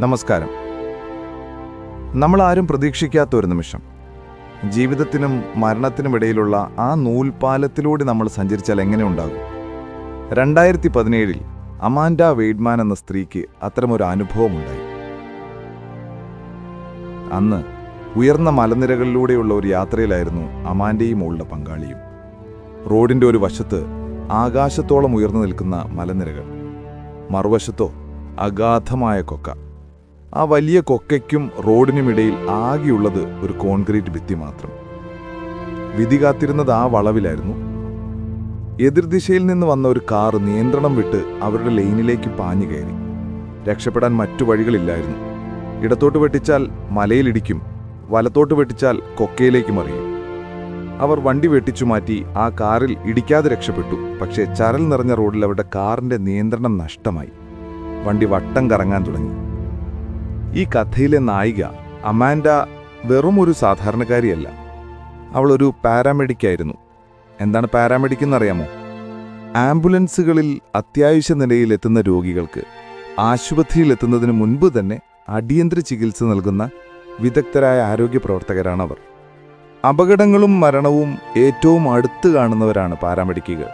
നമസ്കാരം. നമ്മളാരും പ്രതീക്ഷിക്കാത്ത ഒരു നിമിഷം. ജീവിതത്തിനും മരണത്തിനുമിടയിലുള്ള ആ നൂൽപാലത്തിലൂടെ നമ്മൾ സഞ്ചരിച്ചാൽ എങ്ങനെ ഉണ്ടാകും? രണ്ടായിരത്തി പതിനേഴിൽ അമാൻഡ വെയ്ഡ്മാൻ എന്ന സ്ത്രീക്ക് അത്തരമൊരു അനുഭവമുണ്ടായി. അന്ന് ഉയർന്ന മലനിരകളിലൂടെയുള്ള ഒരു യാത്രയിലായിരുന്നു അമാൻഡയും മോളുടെ പങ്കാളിയും. റോഡിന്റെ ഒരു വശത്ത് ആകാശത്തോളം ഉയർന്നു നിൽക്കുന്ന മലനിരകൾ. മറുവശത്തോ അഗാധമായ കൊക്ക. ആ വലിയ കൊക്കയ്ക്കും റോഡിനുമിടയിൽ ആകെയുള്ളത് ഒരു കോൺക്രീറ്റ് ഭിത്തി മാത്രം. വിധി കാത്തിരുന്നത് ആ വളവിലായിരുന്നു. എതിർദിശയിൽ നിന്ന് വന്ന ഒരു കാർ നിയന്ത്രണം വിട്ട് അവരുടെ ലൈനിലേക്ക് പാഞ്ഞു കയറി. രക്ഷപ്പെടാൻ മറ്റു വഴികളില്ലായിരുന്നു. ഇടത്തോട്ട് വെട്ടിച്ചാൽ മലയിലിടിക്കും വലത്തോട്ട് വെട്ടിച്ചാൽ കൊക്കയിലേക്ക് മറിയും. അവർ വണ്ടി വെട്ടിച്ചു മാറ്റി ആ കാറിൽ ഇടിക്കാതെ രക്ഷപ്പെട്ടു പക്ഷേ ചരൽ നിറഞ്ഞ റോഡിൽ അവരുടെ കാറിന്റെ നിയന്ത്രണം നഷ്ടമായി. വണ്ടി വട്ടം കറങ്ങാൻ തുടങ്ങി. ഈ കഥയിലെ നായിക അമാൻഡ വെറും ഒരു സാധാരണക്കാരിയല്ല. അവളൊരു പാരാമെഡിക്കായിരുന്നു. എന്താണ് പാരാമെഡിക് എന്നറിയാമോ ആംബുലൻസുകളിൽ അത്യാവശ്യ നിലയിലെത്തുന്ന രോഗികൾക്ക് ആശുപത്രിയിലെത്തുന്നതിന് മുൻപ് തന്നെ അടിയന്തര ചികിത്സ നൽകുന്ന വിദഗ്ധരായ ആരോഗ്യ പ്രവർത്തകരാണവർ. അപകടങ്ങളും മരണവും ഏറ്റവും അടുത്ത് കാണുന്നവരാണ് പാരാമെഡിക്കുകൾ.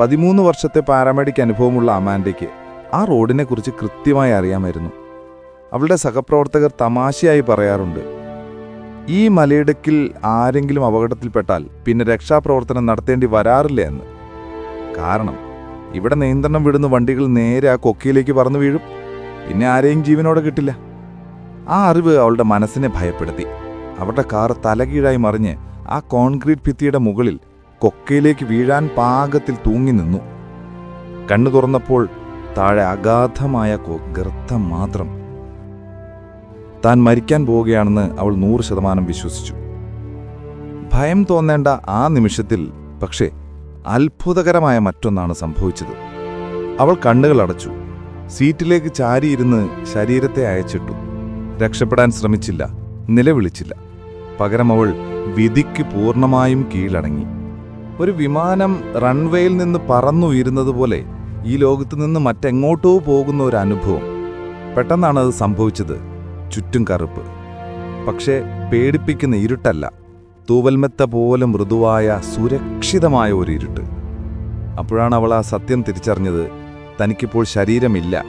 പതിമൂന്ന് വർഷത്തെ പാരാമെഡിക് അനുഭവമുള്ള അമാൻഡയ്ക്ക് ആ റോഡിനെക്കുറിച്ച് കൃത്യമായി അറിയാമായിരുന്നു. അവളുടെ സഹപ്രവർത്തകർ തമാശയായി പറയാറുണ്ട്. ഈ മലയിടുക്കിൽ ആരെങ്കിലും അപകടത്തിൽപ്പെട്ടാൽ പിന്നെ രക്ഷാപ്രവർത്തനം നടത്തേണ്ടി വരാറില്ല എന്ന്. കാരണം ഇവിടെ നിയന്ത്രണം വിടുന്ന വണ്ടികൾ നേരെ ആ കൊക്കയിലേക്ക് പറന്നു വീഴും. പിന്നെ ആരെയും ജീവനോടെ കിട്ടില്ല. ആ അറിവ് അവളുടെ മനസ്സിനെ ഭയപ്പെടുത്തി. അവളുടെ കാർ തലകീഴായി മറിഞ്ഞ് ആ കോൺക്രീറ്റ് ഭിത്തിയുടെ മുകളിൽ കൊക്കയിലേക്ക് വീഴാൻ പാകത്തിൽ തൂങ്ങി നിന്നു. കണ്ണു തുറന്നപ്പോൾ താഴെ അഗാധമായ ഗർത്തം മാത്രം താൻ മരിക്കാൻ പോവുകയാണെന്ന് അവൾ നൂറ് ശതമാനം വിശ്വസിച്ചു. ഭയം തോന്നേണ്ട ആ നിമിഷത്തിൽ പക്ഷേ അത്ഭുതകരമായ മറ്റൊന്നാണ് സംഭവിച്ചത്. അവൾ കണ്ണുകൾ അടച്ചു. സീറ്റിലേക്ക് ചാരിയിരുന്ന് ശരീരത്തെ അയച്ചിട്ടു. രക്ഷപ്പെടാൻ ശ്രമിച്ചില്ല നിലവിളിച്ചില്ല. പകരം അവൾ വിധിക്ക് പൂർണമായും കീഴടങ്ങി. ഒരു വിമാനം റൺവേയിൽ നിന്ന് പറന്നുയരുന്നത് പോലെ ഈ ലോകത്ത് നിന്ന് മറ്റെങ്ങോട്ടോ പോകുന്ന ഒരു അനുഭവം. പെട്ടെന്നാണ് അത് സംഭവിച്ചത്. ചുറ്റും കറുപ്പ്. പക്ഷേ പേടിപ്പിക്കുന്ന ഇരുട്ടല്ല. തൂവൽമെത്ത പോലെ മൃദുവായ സുരക്ഷിതമായ ഒരു ഇരുട്ട്. അപ്പോഴാണ് അവൾ ആ സത്യം തിരിച്ചറിഞ്ഞത്. തനിക്കിപ്പോൾ ശരീരമില്ല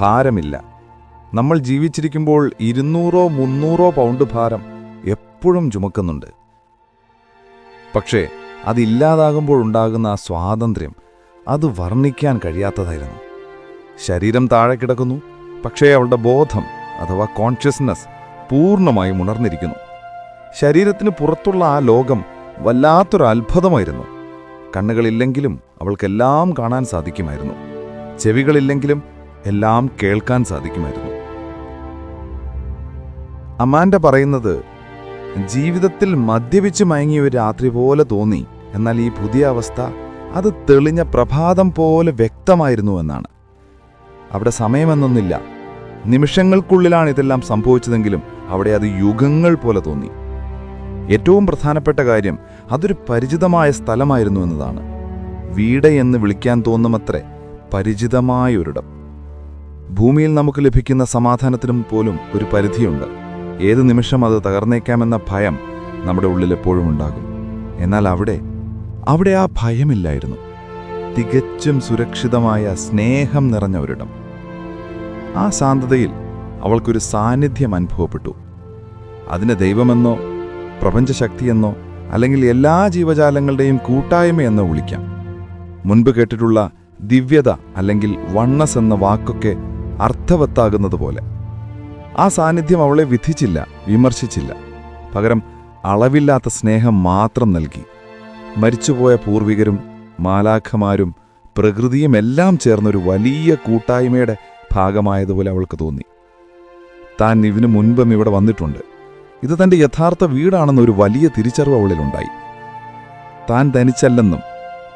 ഭാരമില്ല. നമ്മൾ ജീവിച്ചിരിക്കുമ്പോൾ ഇരുന്നൂറോ മുന്നൂറോ പൗണ്ട് ഭാരം എപ്പോഴും ചുമക്കുന്നുണ്ട്. പക്ഷേ അതില്ലാതാകുമ്പോൾ ഉണ്ടാകുന്ന ആ സ്വാതന്ത്ര്യം അത് വർണിക്കാൻ കഴിയാത്തതായിരുന്നു. ശരീരം താഴെ കിടക്കുന്നു പക്ഷേ അവളുടെ ബോധം അഥവാ കോൺഷ്യസ്നസ് പൂർണമായും ഉണർന്നിരിക്കുന്നു. ശരീരത്തിന് പുറത്തുള്ള ആ ലോകം വല്ലാത്തൊരു അത്ഭുതമായിരുന്നു കണ്ണുകളില്ലെങ്കിലും അവൾക്കെല്ലാം കാണാൻ സാധിക്കുമായിരുന്നു. ചെവികളില്ലെങ്കിലും എല്ലാം കേൾക്കാൻ സാധിക്കുമായിരുന്നു. അമാൻഡ പറയുന്നത് ജീവിതത്തിൽ മദ്യപിച്ച് മയങ്ങിയ ഒരു രാത്രി പോലെ തോന്നി എന്നാൽ ഈ പുതിയ അവസ്ഥ അത് തെളിഞ്ഞ പ്രഭാതം പോലെ വ്യക്തമായിരുന്നു എന്നാണ്. അവിടെ സമയമെന്നൊന്നില്ല നിമിഷങ്ങൾക്കുള്ളിലാണ് ഇതെല്ലാം സംഭവിച്ചതെങ്കിലും അവിടെ അത് യുഗങ്ങൾ പോലെ തോന്നി. ഏറ്റവും പ്രധാനപ്പെട്ട കാര്യം അതൊരു പരിചിതമായ സ്ഥലമായിരുന്നു എന്നതാണ്. വീട് എന്ന് വിളിക്കാൻ തോന്നുമത്രേ പരിചിതമായ ഒരിടം. ഭൂമിയിൽ നമുക്ക് ലഭിക്കുന്ന സമാധാനത്തിനും പോലും ഒരു പരിധിയുണ്ട്. ഏത് നിമിഷം അത് തകർന്നേക്കാമെന്ന ഭയം നമ്മുടെ ഉള്ളിൽ എപ്പോഴും ഉണ്ടാകും. എന്നാൽ അവിടെ അവിടെ ആ ഭയമില്ലായിരുന്നു. തികച്ചും സുരക്ഷിതമായ സ്നേഹം നിറഞ്ഞ ഒരിടം. ആ ശാന്തതയിൽ അവൾക്കൊരു സാന്നിധ്യം അനുഭവപ്പെട്ടു. അതിനെ ദൈവമെന്നോ പ്രപഞ്ചശക്തിയെന്നോ അല്ലെങ്കിൽ എല്ലാ ജീവജാലങ്ങളുടെയും കൂട്ടായ്മയെന്നോ വിളിക്കാം. മുൻപ് കേട്ടിട്ടുള്ള ദിവ്യത അല്ലെങ്കിൽ വണ്ണസ് എന്ന വാക്കൊക്കെ അർത്ഥവത്താകുന്നതുപോലെ. ആ സാന്നിധ്യം അവളെ വിധിച്ചില്ല വിമർശിച്ചില്ല. പകരം അളവില്ലാത്ത സ്നേഹം മാത്രം നൽകി. മരിച്ചുപോയ പൂർവികരും മാലാഖമാരും പ്രകൃതിയുമെല്ലാം ചേർന്നൊരു വലിയ കൂട്ടായ്മയുടെ ഭാഗമായതുപോലെ അവൾക്ക് തോന്നി. താൻ ഇവന് മുൻപും ഇവിടെ വന്നിട്ടുണ്ട്. ഇത് തന്റെ യഥാർത്ഥ വീടാണെന്ന ഒരു വലിയ തിരിച്ചറിവ് അവളിലുണ്ടായി താൻ തനിച്ചല്ലെന്നും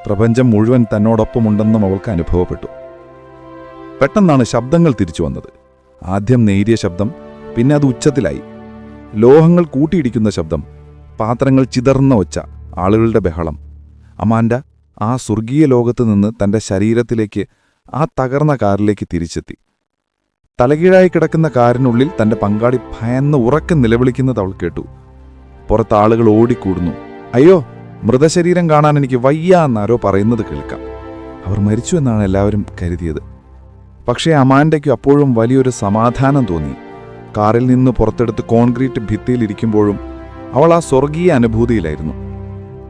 പ്രപഞ്ചം മുഴുവൻ തന്നോടൊപ്പമുണ്ടെന്നും അവൾക്ക് അനുഭവപ്പെട്ടു. പെട്ടെന്നാണ് ശബ്ദങ്ങൾ തിരിച്ചു വന്നത്. ആദ്യം നേരിയ ശബ്ദം പിന്നെ അത് ഉച്ചത്തിലായി. ലോഹങ്ങൾ കൂട്ടിയിടിക്കുന്ന ശബ്ദം പാത്രങ്ങൾ ചിതർന്ന ഒച്ച ആളുകളുടെ ബഹളം. അമാൻഡ ആ സ്വർഗീയ ലോകത്ത് നിന്ന് തന്റെ ശരീരത്തിലേക്ക് ആ തകർന്ന കാറിലേക്ക് തിരിച്ചെത്തി. തലകീഴായി കിടക്കുന്ന കാറിനുള്ളിൽ തന്റെ പങ്കാളി ഭയന്ന് ഉറക്കം നിലവിളിക്കുന്നത് അവൾ കേട്ടു. പുറത്ത് ആളുകൾ ഓടിക്കൂടുന്നു. അയ്യോ മൃതശരീരം കാണാൻ എനിക്ക് വയ്യ എന്നാരോ പറയുന്നത് കേൾക്കാം. അവർ മരിച്ചു എന്നാണ് എല്ലാവരും കരുതിയത്. പക്ഷേ അമാൻഡയ്ക്ക് അപ്പോഴും വലിയൊരു സമാധാനം തോന്നി. കാറിൽ നിന്ന് പുറത്തെടുത്ത് കോൺക്രീറ്റ് ഭിത്തിയിലിരിക്കുമ്പോഴും അവൾ ആ സ്വർഗീയ അനുഭൂതിയിലായിരുന്നു.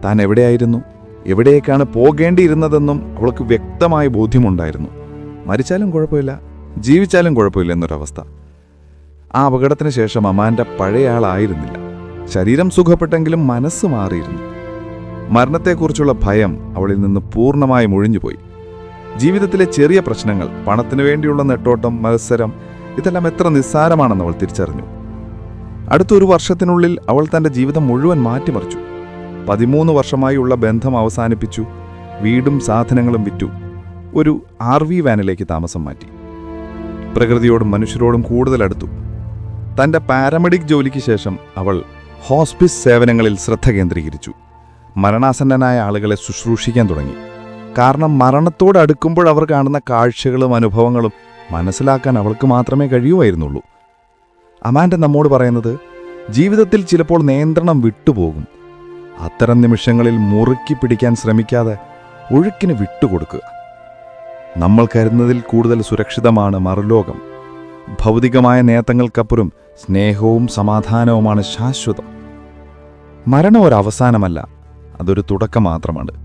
താൻ എവിടെയായിരുന്നു? എവിടേക്കാണ് പോകേണ്ടിയിരുന്നതെന്നും അവൾക്ക് വ്യക്തമായ ബോധ്യമുണ്ടായിരുന്നു. മരിച്ചാലും കുഴപ്പമില്ല ജീവിച്ചാലും കുഴപ്പമില്ല എന്നൊരവസ്ഥ. ആ അപകടത്തിന് ശേഷം അമാന്റെ പഴയ ആളായിരുന്നില്ല. ശരീരം സുഖപ്പെട്ടെങ്കിലും മനസ്സ് മാറിയിരുന്നു. മരണത്തെക്കുറിച്ചുള്ള ഭയം അവളിൽ നിന്ന് പൂർണമായും ഒഴിഞ്ഞുപോയി ജീവിതത്തിലെ ചെറിയ പ്രശ്നങ്ങൾ പണത്തിനു വേണ്ടിയുള്ള നെട്ടോട്ടം മത്സരം ഇതെല്ലാം എത്ര നിസ്സാരമാണെന്ന് അവൾ തിരിച്ചറിഞ്ഞു. അടുത്തൊരു വർഷത്തിനുള്ളിൽ അവൾ തന്റെ ജീവിതം മുഴുവൻ മാറ്റിമറിച്ചു. പതിമൂന്ന് വർഷമായുള്ള ബന്ധം അവസാനിപ്പിച്ചു വീടും സാധനങ്ങളും വിറ്റു. ഒരു ആർ വി വാനിലേക്ക് താമസം മാറ്റി. പ്രകൃതിയോടും മനുഷ്യരോടും കൂടുതൽ അടുത്തു. തന്റെ പാരാമെഡിക് ജോലിക്ക് ശേഷം അവൾ ഹോസ്പിസ് സേവനങ്ങളിൽ ശ്രദ്ധ കേന്ദ്രീകരിച്ചു. മരണാസന്നനായ ആളുകളെ ശുശ്രൂഷിക്കാൻ തുടങ്ങി. കാരണം മരണത്തോട് അടുക്കുമ്പോൾ അവർ കാണുന്ന കാഴ്ചകളും അനുഭവങ്ങളും മനസ്സിലാക്കാൻ അവൾക്ക് മാത്രമേ കഴിയുമായിരുന്നുള്ളൂ. അമാൻഡ നമ്മോട് പറയുന്നത് ജീവിതത്തിൽ ചിലപ്പോൾ നിയന്ത്രണം വിട്ടുപോകും. അത്തരം നിമിഷങ്ങളിൽ മുറുക്കി പിടിക്കാൻ ശ്രമിക്കാതെ ഒഴുക്കിന് വിട്ടുകൊടുക്കുക. നമ്മൾ കരുതുന്നതിൽ കൂടുതൽ സുരക്ഷിതമാണ് മറുലോകം. ഭൗതികമായ നേട്ടങ്ങൾക്കപ്പുറം സ്നേഹവും സമാധാനവുമാണ് ശാശ്വതം. മരണം ഒരു അവസാനമല്ല അതൊരു തുടക്കം മാത്രമാണ്.